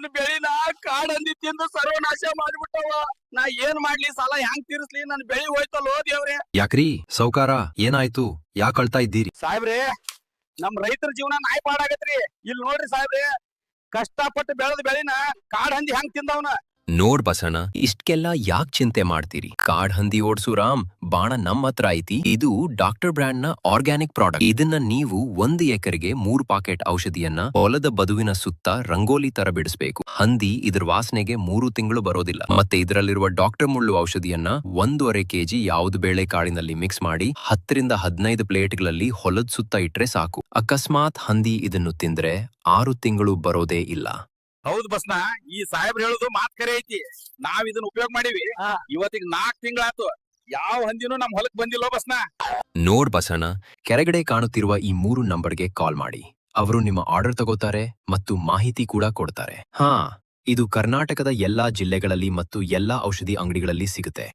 ನನ್ನ ಬೆಳಿನ ಕಾಡ್ ಹಂದಿ ತಿಂದು ಸರ್ವನಾಶ ಮಾಡ್ಬಿಟ್ಟವ ನಾ ಏನ್ ಮಾಡ್ಲಿ ಸಾಲ ಹೆಂಗ್ ತೀರಿಸ್ಲಿ? ನನ್ ಬೆಳಿ ಹೋಯ್ತಲ್ಲ ದೇವ್ರೆ. ಯಾಕ್ರಿ? ಸೌಕಾರ ಏನಾಯ್ತು? ಯಾಕೆ ಅಳ್ತಾ ಇದ್ದೀರಿ? ಸಾಹೇಬ್ರೆ ನಮ್ ರೈತರ ಜೀವನ ನಾಯ್ ಪಾಡಾಗತ್ರಿ. ಇಲ್ಲಿ ನೋಡ್ರಿ ಸಾಹೇಬ್ರೆ ಕಷ್ಟಪಟ್ಟು ಬೆಳೆದ ಬೆಳಿನ ಕಾಡ ಹಂದಿ ಹೆಂಗ್ ತಿಂದವನ. ನೋಡ್ ಬಸಣ್ಣ ಇಷ್ಟಕ್ಕೆಲ್ಲ ಯಾಕ್ ಚಿಂತೆ ಮಾಡ್ತೀರಿ? ಕಾಡ್ ಹಂದಿ ಓಡ್ಸು ರಾಮ್, ಬಾಣ ನಮ್ ಹತ್ರ ಐತಿ. ಇದು ಡಾಕ್ಟರ್ ಬ್ರ್ಯಾಂಡ್ನ ಆರ್ಗ್ಯಾನಿಕ್ ಪ್ರಾಡಕ್ಟ್. ಇದನ್ನ ನೀವು ಒಂದು ಎಕರೆಗೆ ಮೂರು ಪಾಕೆಟ್ ಔಷಧಿಯನ್ನ ಹೊಲದ ಬದುವಿನ ಸುತ್ತ ರಂಗೋಲಿ ತರ ಬಿಡಿಸಬೇಕು. ಹಂದಿ ಇದ್ರ ವಾಸನೆಗೆ ಮೂರು ತಿಂಗಳು ಬರೋದಿಲ್ಲ. ಮತ್ತೆ ಇದರಲ್ಲಿರುವ ಡಾಕ್ಟರ್ ಮುಳ್ಳು ಔಷಧಿಯನ್ನ ಒಂದೂವರೆ ಕೆಜಿ ಯಾವ್ದು ಬೇಳೆ ಕಾಳಿನಲ್ಲಿ ಮಿಕ್ಸ್ ಮಾಡಿ ಹತ್ತರಿಂದ ಹದಿನೈದು ಪ್ಲೇಟ್ಗಳಲ್ಲಿ ಹೊಲದ ಸುತ್ತ ಇಟ್ರೆ ಸಾಕು. ಅಕಸ್ಮಾತ್ ಹಂದಿ ಇದನ್ನು ತಿಂದ್ರೆ ಆರು ತಿಂಗಳು ಬರೋದೇ ಇಲ್ಲ. ಹೌದ್ ಬಸ್ನ ಈ ಸಾಹೇಬ್ರು ಹೇಳುದು ಮಾತ್ ಕರೆ ಐತಿ. ನಾವ್ ಇದನ್ನ ಉಪಯೋಗ ಮಾಡಿವಿ. ಇವತ್ತಿಗೆ ನಾಕ್ ತಿಂಗಳಾತು. ಯಾವ ಹಂದಿನೂ ನಮ್ ಹೊಲಕ್ ಬಂದಿಲ್ಲ ಬಸ್ನ. ನೋಡ್ ಬಸಣ್ಣ ಕೆಳಗಡೆ ಕಾಣುತ್ತಿರುವ ಈ ಮೂರು ನಂಬರ್ಗೆ ಕಾಲ್ ಮಾಡಿ. ಅವರು ನಿಮ್ಮ ಆರ್ಡರ್ ತಗೋತಾರೆ ಮತ್ತು ಮಾಹಿತಿ ಕೂಡ ಕೊಡ್ತಾರೆ. ಹಾ ಇದು ಕರ್ನಾಟಕದ ಎಲ್ಲಾ ಜಿಲ್ಲೆಗಳಲ್ಲಿ ಮತ್ತು ಎಲ್ಲಾ ಔಷಧಿ ಅಂಗಡಿಗಳಲ್ಲಿ ಸಿಗುತ್ತೆ.